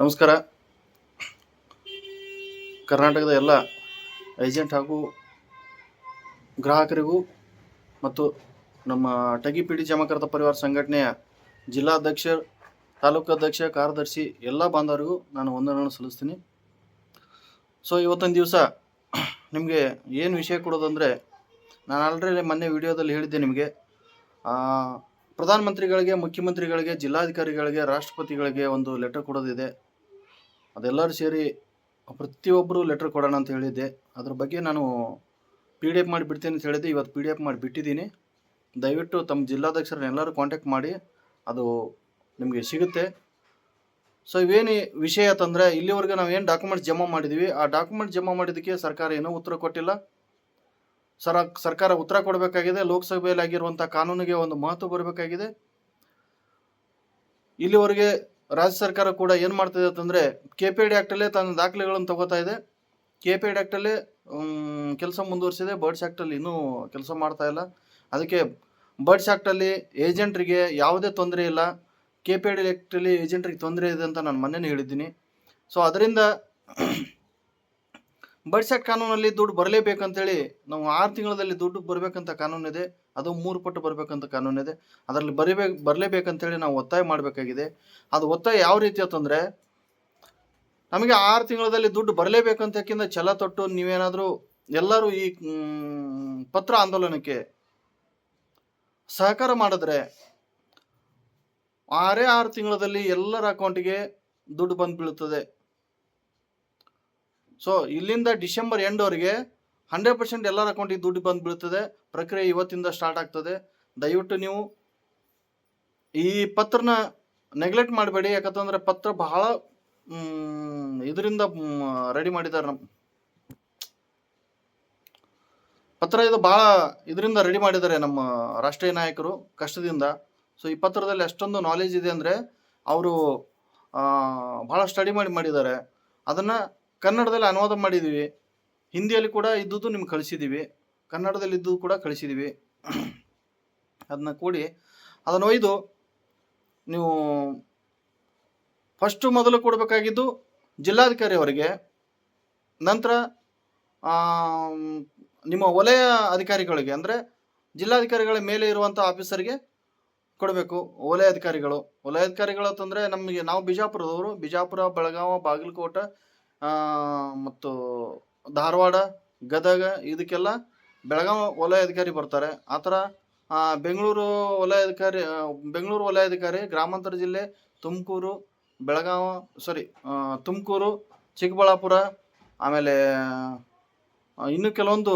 ನಮಸ್ಕಾರ. ಕರ್ನಾಟಕದ ಎಲ್ಲ ಏಜೆಂಟ್ ಹಾಗೂ ಗ್ರಾಹಕರಿಗೂ ಮತ್ತು ನಮ್ಮ ಟಗಿಪಿಡಿ ಜಮಕರ್ತ ಪರಿವಾರ ಸಂಘಟನೆಯ ಜಿಲ್ಲಾಧ್ಯಕ್ಷ ತಾಲೂಕು ಅಧ್ಯಕ್ಷ, ಕಾರ್ಯದರ್ಶಿ ಎಲ್ಲ ಬಾಂಧವರಿಗೂ ನಾನು ವಂದನೆಯನ್ನು ಸಲ್ಲಿಸ್ತೀನಿ. ಸೊ ಇವತ್ತೊಂದು ದಿವಸ ನಿಮಗೆ ಏನು ವಿಷಯ ಕೊಡೋದಂದರೆ ನಾನು ಆಲ್ರೆಡಿ ಮೊನ್ನೆ ವಿಡಿಯೋದಲ್ಲಿ ಹೇಳಿದ್ದೆ ನಿಮಗೆ ಪ್ರಧಾನಮಂತ್ರಿಗಳಿಗೆ, ಮುಖ್ಯಮಂತ್ರಿಗಳಿಗೆ, ಜಿಲ್ಲಾಧಿಕಾರಿಗಳಿಗೆ, ರಾಷ್ಟ್ರಪತಿಗಳಿಗೆ ಒಂದು ಲೆಟರ್ ಕೊಡೋದಿದೆ. ಅದೆಲ್ಲರೂ ಸೇರಿ ಪ್ರತಿಯೊಬ್ಬರು ಲೆಟರ್ ಕೊಡೋಣ ಅಂತ ಹೇಳಿದ್ದೆ. ಅದ್ರ ಬಗ್ಗೆ ನಾನು ಪಿ ಡಿ ಎಫ್ ಮಾಡಿ ಬಿಡ್ತೀನಿ ಅಂತ ಹೇಳಿದ್ದೆ. ಇವತ್ತು ಪಿ ಡಿ ಎಫ್ ಮಾಡಿ ಬಿಟ್ಟಿದ್ದೀನಿ ದಯವಿಟ್ಟು ತಮ್ಮ ಜಿಲ್ಲಾಧ್ಯಕ್ಷರನ್ನ ಎಲ್ಲರೂ ಕಾಂಟ್ಯಾಕ್ಟ್ ಮಾಡಿ. ಅದು ನಿಮಗೆ ಸಿಗುತ್ತೆ. ಸೊ ಇವೇನು ವಿಷಯ ಅಂತಂದರೆ ಇಲ್ಲಿವರೆಗೆ ನಾವು ಏನು ಡಾಕ್ಯುಮೆಂಟ್ಸ್ ಜಮಾ ಮಾಡಿದ್ದೀವಿ ಆ ಡಾಕ್ಯುಮೆಂಟ್ ಜಮಾ ಮಾಡಿದ್ದಕ್ಕೆ ಸರ್ಕಾರ ಏನೂ ಉತ್ತರ ಕೊಟ್ಟಿಲ್ಲ. ಸರ, ಸರ್ಕಾರ ಉತ್ತರ ಕೊಡಬೇಕಾಗಿದೆ. ಲೋಕಸಭೆಯಲ್ಲಿ ಆಗಿರುವಂಥ ಕಾನೂನಿಗೆ ಒಂದು ಮಹತ್ವ ಬರಬೇಕಾಗಿದೆ. ಇಲ್ಲಿವರೆಗೆ ರಾಜ್ಯ ಸರ್ಕಾರ ಕೂಡ ಏನು ಮಾಡ್ತಿದೆ ಅಂತಂದರೆ ಕೆ ಪಿ ಡಿ ಆ್ಯಕ್ಟಲ್ಲೇ ತನ್ನ ದಾಖಲೆಗಳನ್ನು ತಗೋತಾ ಇದೆ. ಕೆ ಪಿ ಡಿ ಆ್ಯಕ್ಟಲ್ಲೇ ಕೆಲಸ ಮುಂದುವರಿಸಿದೆ. ಬರ್ಡ್ಸ್ ಆ್ಯಕ್ಟಲ್ಲಿ ಇನ್ನೂ ಕೆಲಸ ಮಾಡ್ತಾ ಇಲ್ಲ. ಅದಕ್ಕೆ ಬರ್ಡ್ಸ್ ಆ್ಯಕ್ಟಲ್ಲಿ ಏಜೆಂಟ್ರಿಗೆ ಯಾವುದೇ ತೊಂದರೆ ಇಲ್ಲ. ಕೆ ಪಿ ಡಿ ಆ್ಯಕ್ಟಲ್ಲಿ ಏಜೆಂಟ್ರಿಗೆ ತೊಂದರೆ ಇದೆ ಅಂತ ನಾನು ಮೊನ್ನೆನೇ ಹೇಳಿದ್ದೀನಿ. ಸೊ ಅದರಿಂದ ಬರ್ಡ್ಸ್ ಆ್ಯಕ್ಟ್ ಕಾನೂನಲ್ಲಿ ದುಡ್ಡು ಬರಲೇಬೇಕಂತೇಳಿ ನಾವು ಆರು ತಿಂಗಳಲ್ಲಿ ದುಡ್ಡು ಬರಬೇಕಂತ ಕಾನೂನಿದೆ. ಅದು ಮೂರು ಪಟ್ಟು ಬರಬೇಕಂತ ಕಾನೂನಿದೆ. ಅದರಲ್ಲಿ ಬರಿಬೇಕು ಬರಲೇಬೇಕಂತೇಳಿ ನಾವು ಒತ್ತಾಯ ಮಾಡಬೇಕಾಗಿದೆ. ಅದು ಒತ್ತಾಯ ಯಾವ ರೀತಿ ಅಂತಂದರೆ, ನಮಗೆ ಆರು ತಿಂಗಳಲ್ಲಿ ದುಡ್ಡು ಬರಲೇಬೇಕಂತಕ್ಕಿಂತ ಛಲ ತೊಟ್ಟು ನೀವೇನಾದರೂ ಎಲ್ಲರೂ ಈ ಪತ್ರ ಆಂದೋಲನಕ್ಕೆ ಸಹಕಾರ ಮಾಡಿದ್ರೆ ಆರೇ ಆರು ತಿಂಗಳಲ್ಲಿ ಎಲ್ಲರ ಅಕೌಂಟಿಗೆ ದುಡ್ಡು ಬಂದು ಬೀಳುತ್ತದೆ ಸೊ ಇಲ್ಲಿಂದ ಡಿಸೆಂಬರ್ ಎಂಡ್ವರೆಗೆ ಹಂಡ್ರೆಡ್ ಪರ್ಸೆಂಟ್ ಎಲ್ಲರ ಅಕೌಂಟಿಗೆ ದುಡ್ಡು ಬಂದು ಬೀಳ್ತದೆ ಪ್ರಕ್ರಿಯೆ ಇವತ್ತಿಂದ ಸ್ಟಾರ್ಟ್ ಆಗ್ತದೆ. ದಯವಿಟ್ಟು ನೀವು ಈ ಪತ್ರನ ನೆಗ್ಲೆಕ್ಟ್ ಮಾಡಬೇಡಿ. ಯಾಕಂತಂದ್ರೆ ಪತ್ರ ಬಹಳ ಇದರಿಂದ ರೆಡಿ ಮಾಡಿದ್ದಾರೆ ನಮ್ಮ ಪತ್ರ ಇದು ಭಾಳ ಇದರಿಂದ ರೆಡಿ ಮಾಡಿದ್ದಾರೆ ನಮ್ಮ ರಾಷ್ಟ್ರೀಯ ನಾಯಕರು ಕಷ್ಟದಿಂದ. ಸೊ ಈ ಪತ್ರದಲ್ಲಿ ಅಷ್ಟೊಂದು ನಾಲೆಜ್ ಇದೆ ಅಂದರೆ ಅವರು ಭಾಳ ಸ್ಟಡಿ ಮಾಡಿ ಮಾಡಿದ್ದಾರೆ. ಅದನ್ನು ಕನ್ನಡದಲ್ಲಿ ಅನುವಾದ ಮಾಡಿದ್ದೀವಿ. ಹಿಂದಿಯಲ್ಲಿ ಕೂಡ ಇದ್ದುದು ನಿಮ್ಗೆ ಕಳಿಸಿದ್ದೀವಿ. ಕನ್ನಡದಲ್ಲಿ ಇದ್ದುದು ಕೂಡ ಕಳಿಸಿದ್ದೀವಿ. ಅದನ್ನ ಕೂಡಿ ಅದನ್ನು ಒಯ್ದು ನೀವು ಫಸ್ಟು ಮೊದಲು ಕೊಡಬೇಕಾಗಿದ್ದು ಜಿಲ್ಲಾಧಿಕಾರಿ ಅವರಿಗೆ ನಂತರ ನಿಮ್ಮ ವಲಯ ಅಧಿಕಾರಿಗಳಿಗೆ, ಅಂದರೆ ಜಿಲ್ಲಾಧಿಕಾರಿಗಳ ಮೇಲೆ ಇರುವಂಥ ಆಫೀಸರ್ಗೆ ಕೊಡಬೇಕು. ವಲಯ ಅಧಿಕಾರಿಗಳು. ವಲಯ ಅಧಿಕಾರಿಗಳು ಅಂತಂದರೆ ನಮಗೆ ನಾವು ಬಿಜಾಪುರದವರು. ಬಿಜಾಪುರ, ಬೆಳಗಾವ, ಬಾಗಲಕೋಟೆ ಮತ್ತು ಧಾರವಾಡ, ಗದಗ ಇದಕ್ಕೆಲ್ಲ ಬೆಳಗಾವಿ ವಲಯ ಅಧಿಕಾರಿ ಬರ್ತಾರೆ. ಆ ಥರ ಬೆಂಗಳೂರು ವಲಯ ಅಧಿಕಾರಿ ಬೆಂಗಳೂರು ವಲಯ ಅಧಿಕಾರಿ ಗ್ರಾಮಾಂತರ ಜಿಲ್ಲೆ ತುಮಕೂರು ಬೆಳಗಾವಿ ಸಾರಿ ತುಮಕೂರು, ಚಿಕ್ಕಬಳ್ಳಾಪುರ, ಆಮೇಲೆ ಇನ್ನು ಕೆಲವೊಂದು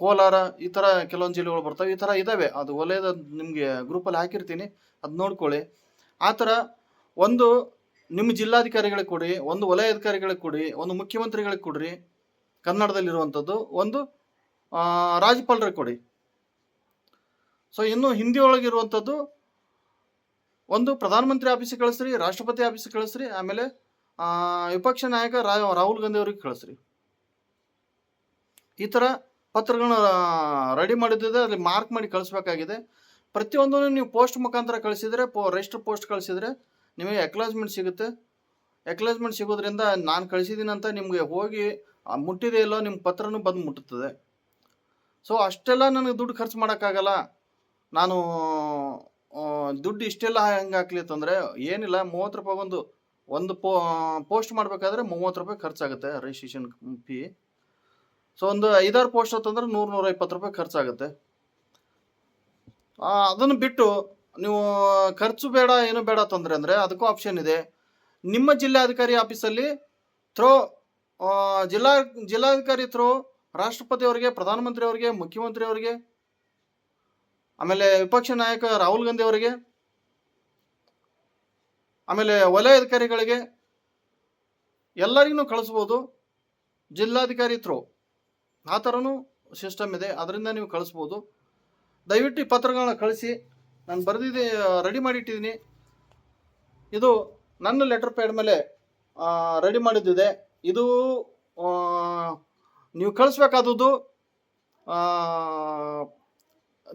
ಕೋಲಾರ ಈ ಥರ ಕೆಲವೊಂದು ಜಿಲ್ಲೆಗಳು ಬರ್ತವೆ. ಈ ಥರ ಇದ್ದಾವೆ ಅದು ವಲಯದ ನಿಮಗೆ ಗ್ರೂಪಲ್ಲಿ ಹಾಕಿರ್ತೀನಿ. ಅದು ನೋಡ್ಕೊಳ್ಳಿ. ಆ ಥರ ಒಂದು ನಿಮ್ಮ ಜಿಲ್ಲಾಧಿಕಾರಿಗಳ ಕೊಡಿ ಒಂದು ವಲಯ ಅಧಿಕಾರಿಗಳ ಕೊಡಿ ಒಂದು ಮುಖ್ಯಮಂತ್ರಿಗಳಿಗೆ ಕೊಡ್ರಿ ಕನ್ನಡದಲ್ಲಿರುವಂಥದ್ದು ಒಂದು ಆ, ರಾಜ್ಯಪಾಲರಿಗೆ ಕೊಡಿ. ಸೊ ಇನ್ನು ಹಿಂದಿ ಒಳಗಿರುವಂಥದ್ದು ಒಂದು ಪ್ರಧಾನಮಂತ್ರಿ ಆಫೀಸಿಗೆ ಕಳಿಸ್ರಿ ರಾಷ್ಟ್ರಪತಿ ಆಫೀಸಿಗೆ ಕಳಿಸ್ರಿ ಆಮೇಲೆ ಆ, ವಿಪಕ್ಷ ನಾಯಕ ರಾಹುಲ್ ಗಾಂಧಿ ಅವ್ರಿಗೆ ಕಳಿಸ್ರಿ. ಈ ಥರ ಪತ್ರಗಳನ್ನ ರೆಡಿ ಮಾಡಿದ್ದಿದೆ ಅಲ್ಲಿ ಮಾರ್ಕ್ ಮಾಡಿ ಕಳಿಸ್ಬೇಕಾಗಿದೆ. ಪ್ರತಿಯೊಂದನ್ನು ನೀವು ಪೋಸ್ಟ್ ಮುಖಾಂತರ ಕಳಿಸಿದರೆ ಪೋ ರಿಜಿಸ್ಟರ್ ಪೋಸ್ಟ್ ಕಳಿಸಿದರೆ ನಿಮಗೆ ಎಕ್ಲಾಜ್ಮೆಂಟ್ ಸಿಗುತ್ತೆ. ಎಕ್ಲಾಜ್ಮೆಂಟ್ ಸಿಗೋದ್ರಿಂದ ನಾನು ಕಳಿಸಿದ್ದೀನಿ ಅಂತ ನಿಮಗೆ ಹೋಗಿ ಮುಟ್ಟಿದೆ ಇಲ್ಲೋ ನಿಮ್ಮ ಪತ್ರನೂ ಬಂದು ಮುಟ್ಟುತ್ತದೆ. ಸೊ ಅಷ್ಟೆಲ್ಲ ನನಗೆ ದುಡ್ಡು ಖರ್ಚು ಮಾಡೋಕ್ಕಾಗಲ್ಲ. ನಾನು ದುಡ್ಡು ಇಷ್ಟೆಲ್ಲ ಹೆಂಗೆ ಹಾಕ್ಲಿ ಏನಿಲ್ಲ, ಮೂವತ್ತು ರೂಪಾಯಿ ಒಂದು ಒಂದು ಪೋ, ಪೋಸ್ಟ್ ಮಾಡಬೇಕಾದ್ರೆ ಮೂವತ್ತು ರೂಪಾಯಿ ಖರ್ಚಾಗುತ್ತೆ ರಿಜಿಸ್ಟ್ರೇಷನ್ ಫೀ ಸೊ ಒಂದು ಐದಾರು ಪೋಸ್ಟ್ ಅಂತಂದ್ರೆ ನೂರು ನೂರ ಇಪ್ಪತ್ತು ರೂಪಾಯಿ ಖರ್ಚಾಗುತ್ತೆ. ಅದನ್ನು ಬಿಟ್ಟು ನೀವು ಖರ್ಚು ಬೇಡ, ಏನು ಬೇಡ ತೊಂದರೆ ಅಂದರೆ ಅದಕ್ಕೂ ಆಪ್ಷನ್ ಇದೆ. ನಿಮ್ಮ ಜಿಲ್ಲಾಧಿಕಾರಿ ಆಫೀಸಲ್ಲಿ ಥ್ರೋ ಜಿಲ್ಲಾ, ಜಿಲ್ಲಾಧಿಕಾರಿ ಥ್ರೋ ರಾಷ್ಟ್ರಪತಿ ಅವರಿಗೆ, ಪ್ರಧಾನಮಂತ್ರಿ ಅವರಿಗೆ, ಮುಖ್ಯಮಂತ್ರಿ ಅವರಿಗೆ, ಆಮೇಲೆ ವಿಪಕ್ಷ ನಾಯಕ ರಾಹುಲ್ ಗಾಂಧಿ ಅವರಿಗೆ, ಆಮೇಲೆ ವಲಯ ಅಧಿಕಾರಿಗಳಿಗೆ, ಎಲ್ಲರಿಗೂ ಕಳಿಸ್ಬೋದು. ಜಿಲ್ಲಾಧಿಕಾರಿ ಥ್ರೋ ಆ ಥರನೂ ಸಿಸ್ಟಮ್ ಇದೆ. ಅದರಿಂದ ನೀವು ಕಳಿಸ್ಬೋದು. ದಯವಿಟ್ಟು ಈ ಪತ್ರಗಳನ್ನ ಕಳಿಸಿ. ನಾನು ಬರೆದಿದ್ದೆ ರೆಡಿ ಮಾಡಿಟ್ಟಿದ್ದೀನಿ. ಇದು ನನ್ನ ಲೆಟರ್ ಪ್ಯಾಡ್ ಮೇಲೆ ರೆಡಿ ಮಾಡಿದ್ದಿದೆ. ಇದು ನೀವು ಕಳಿಸ್ಬೇಕಾದದ್ದು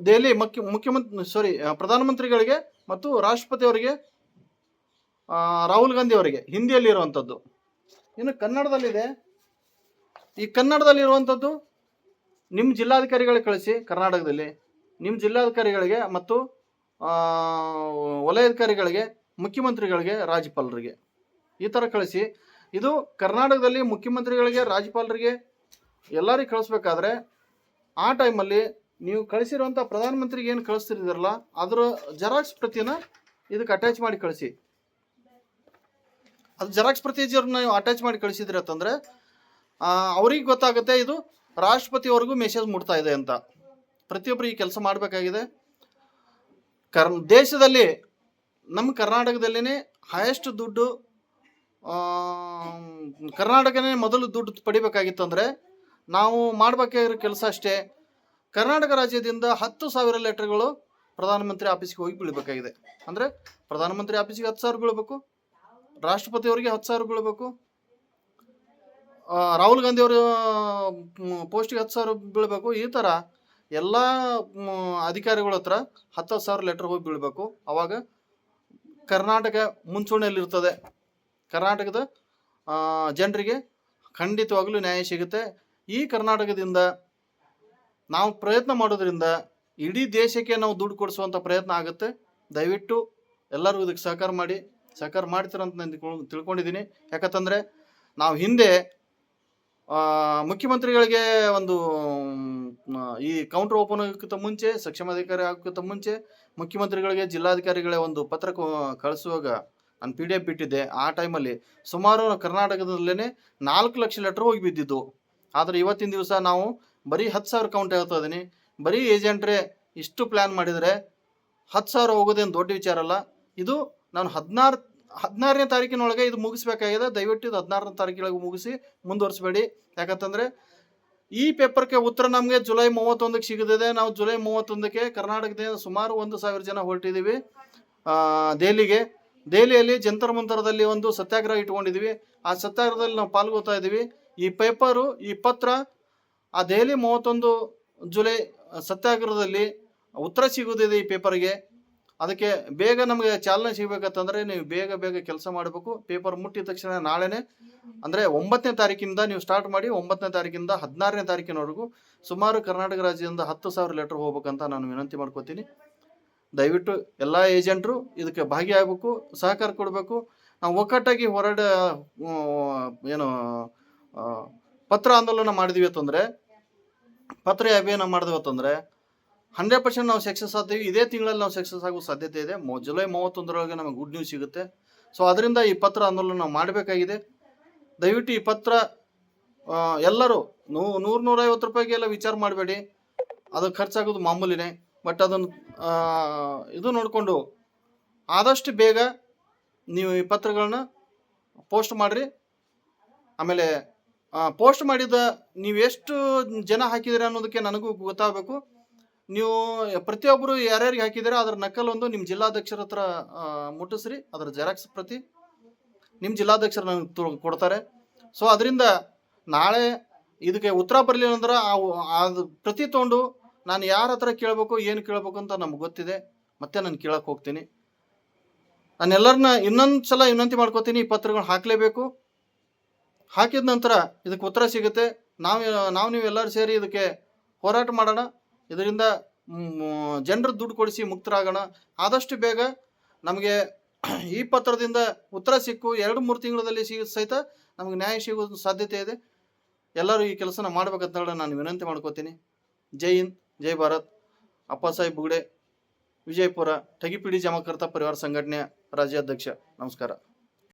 ದೆಹಲಿ ಮುಖ್ಯ, ಮುಖ್ಯಮಂತ್ರಿ ಸಾರಿ ಪ್ರಧಾನಮಂತ್ರಿಗಳಿಗೆ ಮತ್ತು ರಾಷ್ಟ್ರಪತಿ ಅವರಿಗೆ ರಾಹುಲ್ ಗಾಂಧಿ ಅವರಿಗೆ, ಹಿಂದಿಯಲ್ಲಿ ಇರುವಂಥದ್ದು ಇನ್ನು ಕನ್ನಡದಲ್ಲಿದೆ. ಈ ಕನ್ನಡದಲ್ಲಿರುವಂಥದ್ದು ನಿಮ್ಮ ಜಿಲ್ಲಾಧಿಕಾರಿಗಳಿಗೆ ಕಳಿಸಿ ಕರ್ನಾಟಕದಲ್ಲಿ. ನಿಮ್ಮ ಜಿಲ್ಲಾಧಿಕಾರಿಗಳಿಗೆ ಮತ್ತು ವಲಯಾಧಿಕಾರಿಗಳಿಗೆ, ಮುಖ್ಯಮಂತ್ರಿಗಳಿಗೆ, ರಾಜ್ಯಪಾಲರಿಗೆ. ಈ ಥರ ಕಳಿಸಿ. ಇದು ಕರ್ನಾಟಕದಲ್ಲಿ ಮುಖ್ಯಮಂತ್ರಿಗಳಿಗೆ, ರಾಜ್ಯಪಾಲರಿಗೆ ಎಲ್ಲರಿಗೆ ಕಳಿಸ್ಬೇಕಾದ್ರೆ ಆ ಟೈಮಲ್ಲಿ ನೀವು ಕಳಿಸಿರುವಂಥ ಪ್ರಧಾನಮಂತ್ರಿಗೆ ಏನು ಕಳಿಸ್ತಿದ್ದೀರಲ್ಲ, ಅದರ ಜೆರಾಕ್ಸ್ ಪ್ರತಿನ ಇದಕ್ಕೆ ಅಟ್ಯಾಚ್ ಮಾಡಿ ಕಳಿಸಿ. ಅದು ಜೆರಾಕ್ಸ್ ಪ್ರತಿ ನೀವು ಅಟ್ಯಾಚ್ ಮಾಡಿ ಕಳಿಸಿದ್ರಿ ಅಂತಂದರೆ ಅವ್ರಿಗೆ ಗೊತ್ತಾಗುತ್ತೆ ಇದು ರಾಷ್ಟ್ರಪತಿವರೆಗೂ ಮೆಸೇಜ್ ಮುಟ್ತಾ ಇದೆ ಅಂತ. ಪ್ರತಿಯೊಬ್ಬರು ಈ ಕೆಲಸ ಮಾಡಬೇಕಾಗಿದೆ. ಕರ್ ದೇಶದಲ್ಲಿ, ನಮ್ಮ ಕರ್ನಾಟಕದಲ್ಲಿನೇ ಹೈಯೆಸ್ಟ್ ದುಡ್ಡು ಕರ್ನಾಟಕನೇ ಮೊದಲು ದುಡ್ಡು ಪಡಿಬೇಕಾಗಿತ್ತು ಅಂದರೆ, ನಾವು ಮಾಡಬೇಕಾಗಿರೋ ಕೆಲಸ ಅಷ್ಟೇ. ಕರ್ನಾಟಕ ರಾಜ್ಯದಿಂದ ಹತ್ತು ಸಾವಿರ ಲೆಟರ್ಗಳು ಪ್ರಧಾನಮಂತ್ರಿ ಆಫೀಸ್ಗೆ ಹೋಗಿ ಬೀಳಬೇಕಾಗಿದೆ. ಅಂದರೆ ಪ್ರಧಾನಮಂತ್ರಿ ಆಫೀಸ್ಗೆ ಹತ್ತು ಸಾವಿರ ಬೀಳಬೇಕು ರಾಷ್ಟ್ರಪತಿಯವರಿಗೆ ಹತ್ತು ಸಾವಿರ ಬೀಳಬೇಕು ರಾಹುಲ್ ಗಾಂಧಿ ಅವರ ಪೋಸ್ಟಿಗೆ ಹತ್ತು ಸಾವಿರ ಬೀಳಬೇಕು, ಈ ಥರ ಎಲ್ಲ ಅಧಿಕಾರಿಗಳ ಹತ್ರ ಹತ್ತು ಸಾವಿರ ಲೆಟರ್ ಹೋಗಿ ಬೀಳಬೇಕು. ಅವಾಗ ಕರ್ನಾಟಕ ಮುಂಚೂಣಿಯಲ್ಲಿರ್ತದೆ. ಕರ್ನಾಟಕದ ಜನರಿಗೆ ಖಂಡಿತವಾಗಲೂ ನ್ಯಾಯ ಸಿಗುತ್ತೆ. ಈ ಕರ್ನಾಟಕದಿಂದ ನಾವು ಪ್ರಯತ್ನ ಮಾಡೋದ್ರಿಂದ ಇಡೀ ದೇಶಕ್ಕೆ ನಾವು ದುಡ್ಡು ಕೊಡಿಸುವಂಥ ಪ್ರಯತ್ನ ಆಗುತ್ತೆ. ದಯವಿಟ್ಟು ಎಲ್ಲರೂ ಇದಕ್ಕೆ ಸಹಕಾರ ಮಾಡಿ. ಸಹಕಾರ ಮಾಡ್ತೀರಂತ ನಾನು ತಿಳ್ಕೊಂಡಿದ್ದೀನಿ. ಯಾಕಂತಂದರೆ ನಾವು ಹಿಂದೆ ಮುಖ್ಯಮಂತ್ರಿಗಳಿಗೆ ಒಂದು ಈ ಕೌಂಟರ್ ಓಪನ್ ಆಗೋಕ್ಕಿಂತ ಮುಂಚೆ ಸಕ್ಷಮಾಧಿಕಾರಿ ಆಗೋಕ್ಕಿಂತ ಮುಂಚೆ ಮುಖ್ಯಮಂತ್ರಿಗಳಿಗೆ, ಜಿಲ್ಲಾಧಿಕಾರಿಗಳೇ ಒಂದು ಪತ್ರ ಕಳಿಸುವಾಗ ನಾನು ಪಿ ಡಿ ಎಫ್ ಬಿಟ್ಟಿದ್ದೆ. ಆ ಟೈಮಲ್ಲಿ ಸುಮಾರು ಕರ್ನಾಟಕದಲ್ಲೇ ನಾಲ್ಕು ಲಕ್ಷ ಲೆಟ್ರ್ ಹೋಗಿ ಬಿದ್ದಿದ್ದು. ಆದರೆ ಇವತ್ತಿನ ದಿವಸ ನಾವು ಬರೀ ಹತ್ತು ಸಾವಿರ ಕೌಂಟ್ ಹೇಳ್ತಾ ಇದ್ದೀನಿ. ಬರೀ ಏಜೆಂಟ್ರೇ ಇಷ್ಟು ಪ್ಲ್ಯಾನ್ ಮಾಡಿದರೆ ಹತ್ತು ಸಾವಿರ ಹೋಗೋದೇನು ದೊಡ್ಡ ವಿಚಾರ ಅಲ್ಲ. ಇದು ನಾನು ಹದಿನಾರು ಹದಿನಾರನೇ ತಾರೀಕಿನೊಳಗೆ ಇದು ಮುಗಿಸ್ಬೇಕಾಗಿದೆ. ದಯವಿಟ್ಟು ಇದು ಹದಿನಾರನೇ ತಾರೀಕಿನೊಳಗೆ ಮುಗಿಸಿ ಮುಂದುವರಿಸಬೇಡಿ. ಯಾಕಂತಂದರೆ ಈ ಪೇಪರ್ಗೆ ಉತ್ತರ ನಮಗೆ ಜುಲೈ ಮೂವತ್ತೊಂದಕ್ಕೆ ಸಿಗದಿದೆ ನಾವು ಜುಲೈ ಮೂವತ್ತೊಂದಕ್ಕೆ ಕರ್ನಾಟಕದಿಂದ ಸುಮಾರು ಒಂದು ಸಾವಿರ ಜನ ಹೊರಟಿದ್ದೀವಿ. ದೆಹಲಿಗೆ. ದೆಹಲಿಯಲ್ಲಿ ಜಂತರ್ ಮಂತರದಲ್ಲಿ ಒಂದು ಸತ್ಯಾಗ್ರಹ ಇಟ್ಕೊಂಡಿದ್ದೀವಿ. ಆ ಸತ್ಯಾಗ್ರಹದಲ್ಲಿ ನಾವು ಪಾಲ್ಗೊಳ್ತಾ ಇದ್ದೀವಿ. ಈ ಪೇಪರು ಈ ಪತ್ರ ಆ ದೆಹಲಿ ಮೂವತ್ತೊಂದು ಜುಲೈ ಸತ್ಯಾಗ್ರಹದಲ್ಲಿ ಉತ್ತರ ಸಿಗೋದಿದೆ ಈ ಪೇಪರ್ಗೆ. ಅದಕ್ಕೆ ಬೇಗ ನಮಗೆ ಚಾಲನೆ ಸಿಗಬೇಕಂತಂದರೆ ನೀವು ಬೇಗ ಬೇಗ ಕೆಲಸ ಮಾಡಬೇಕು. ಪೇಪರ್ ಮುಟ್ಟಿದ ತಕ್ಷಣ ನಾಳೆನೇ, ಅಂದರೆ ಒಂಬತ್ತನೇ ತಾರೀಕಿಂದ ನೀವು ಸ್ಟಾರ್ಟ್ ಮಾಡಿ ಒಂಬತ್ತನೇ ತಾರೀಕಿಂದ ಹದಿನಾರನೇ ತಾರೀಕಿನವರೆಗೂ ಸುಮಾರು ಕರ್ನಾಟಕ ರಾಜ್ಯದಿಂದ ಹತ್ತು ಸಾವಿರ ಲೆಟರ್ ಹೋಗ್ಬೇಕಂತ ನಾನು ವಿನಂತಿ ಮಾಡ್ಕೋತೀನಿ. ದಯವಿಟ್ಟು ಎಲ್ಲ ಏಜೆಂಟ್ರು ಇದಕ್ಕೆ ಭಾಗಿಯಾಗಬೇಕು, ಸಹಕಾರ ಕೊಡಬೇಕು. ನಾವು ಒಕ್ಕಟ್ಟಾಗಿ ಹೊರಡ ಏನು ಪತ್ರ ಆಂದೋಲನ ಮಾಡಿದ್ವಿ ಅಂತಂದರೆ, ಪತ್ರ ಅಭಿಯಾನ ಮಾಡಿದ್ವಿ ಅಂತಂದರೆ ಹಂಡ್ರೆಡ್ ಪರ್ಸೆಂಟ್ ನಾವು ಸಕ್ಸಸ್ ಆಗ್ತೀವಿ. ಇದೇ ತಿಂಗಳಲ್ಲಿ ನಾವು ಸಕ್ಸಸ್ ಆಗೋ ಸಾಧ್ಯತೆ ಇದೆ. ಮೊ, ಜುಲೈ ಮೂವತ್ತೊಂದರೊಳಗೆ ನಮಗೆ ಗುಡ್ ನ್ಯೂಸ್ ಸಿಗುತ್ತೆ. ಸೊ ಅದರಿಂದ ಈ ಪತ್ರ ಆಂದೋಲನ ನಾವು ಮಾಡಬೇಕಾಗಿದೆ. ದಯವಿಟ್ಟು ಈ ಪತ್ರ ಎಲ್ಲರೂ ನೂ ನೂರು ನೂರೈವತ್ತು ರೂಪಾಯಿಗೆಲ್ಲ ವಿಚಾರ ಮಾಡಬೇಡಿ. ಅದು ಖರ್ಚಾಗೋದು ಮಾಮೂಲಿನೇ. ಬಟ್ ಅದನ್ನು ಇದು ನೋಡಿಕೊಂಡು ಆದಷ್ಟು ಬೇಗ ನೀವು ಈ ಪತ್ರಗಳನ್ನ ಪೋಸ್ಟ್ ಮಾಡಿರಿ. ಆಮೇಲೆ ಪೋಸ್ಟ್ ಮಾಡಿದ ನೀವು ಎಷ್ಟು ಜನ ಹಾಕಿದ್ದೀರಾ ಅನ್ನೋದಕ್ಕೆ ನನಗೂ ಗೊತ್ತಾಗಬೇಕು. ನೀವು ಪ್ರತಿಯೊಬ್ಬರು ಯಾರ್ಯಾರಿಗೆ ಹಾಕಿದ್ದೀರಾ ಅದರ ನಕಲೊಂದು ನಿಮ್ಮ ಜಿಲ್ಲಾಧ್ಯಕ್ಷರ ಹತ್ರ ಮುಟ್ಟಿಸ್ರಿ. ಅದರ ಜೆರಾಕ್ಸ್ ಪ್ರತಿ ನಿಮ್ಮ ಜಿಲ್ಲಾಧ್ಯಕ್ಷರು ನನಗೆ ಕೊಡ್ತಾರೆ. ಸೊ ಅದರಿಂದ ನಾಳೆ ಇದಕ್ಕೆ ಉತ್ತರ ಬರಲಿಲ್ಲ ಅಂದ್ರೆ ಅದು ಪ್ರತಿ ತೊಗೊಂಡು ನಾನು ಯಾರ ಹತ್ರ ಕೇಳಬೇಕು, ಏನು ಕೇಳಬೇಕು ಅಂತ ನಮ್ಗೆ ಗೊತ್ತಿದೆ. ಮತ್ತೆ ನಾನು ಕೇಳಕ್ಕೆ ಹೋಗ್ತೀನಿ. ನಾನು ಎಲ್ಲರನ್ನ ಇನ್ನೊಂದು ಸಲ ವಿನಂತಿ ಮಾಡ್ಕೋತೀನಿ, ಈ ಪತ್ರಗಳನ್ನ ಹಾಕಲೇಬೇಕು. ಹಾಕಿದ ನಂತರ ಇದಕ್ಕೆ ಉತ್ತರ ಸಿಗುತ್ತೆ. ನಾವು ನಾವು ನೀವು ಎಲ್ಲರೂ ಸೇರಿ ಇದಕ್ಕೆ ಹೋರಾಟ ಮಾಡೋಣ. ಇದರಿಂದ ಜನರು ದುಡ್ಡು ಕೊಡಿಸಿ ಮುಕ್ತರಾಗೋಣ. ಆದಷ್ಟು ಬೇಗ ನಮಗೆ ಈ ಪತ್ರದಿಂದ ಉತ್ತರ ಸಿಕ್ಕು. ಎರಡು, ಮೂರು ತಿಂಗಳಲ್ಲಿ ಸಿಗ ಸಹಿತ ನಮಗೆ ನ್ಯಾಯ ಸಿಗೋ ಸಾಧ್ಯತೆ ಇದೆ. ಎಲ್ಲರೂ ಈ ಕೆಲಸನ ಮಾಡ್ಬೇಕಂತ ಹೇಳಿ ನಾನು ವಿನಂತಿ ಮಾಡ್ಕೋತೀನಿ. ಜೈ ಹಿಂದ್, ಜೈ ಭಾರತ್. ಅಪ್ಪ ಸಾಹೇಬ್ ಬುಗ್ಡೆ, ವಿಜಯಪುರ ಠಗಿಪಿಡಿ ಜಮಕರ್ತ ಪರಿವಾರ ಸಂಘಟನೆಯ ರಾಜ್ಯಾಧ್ಯಕ್ಷ, ನಮಸ್ಕಾರ.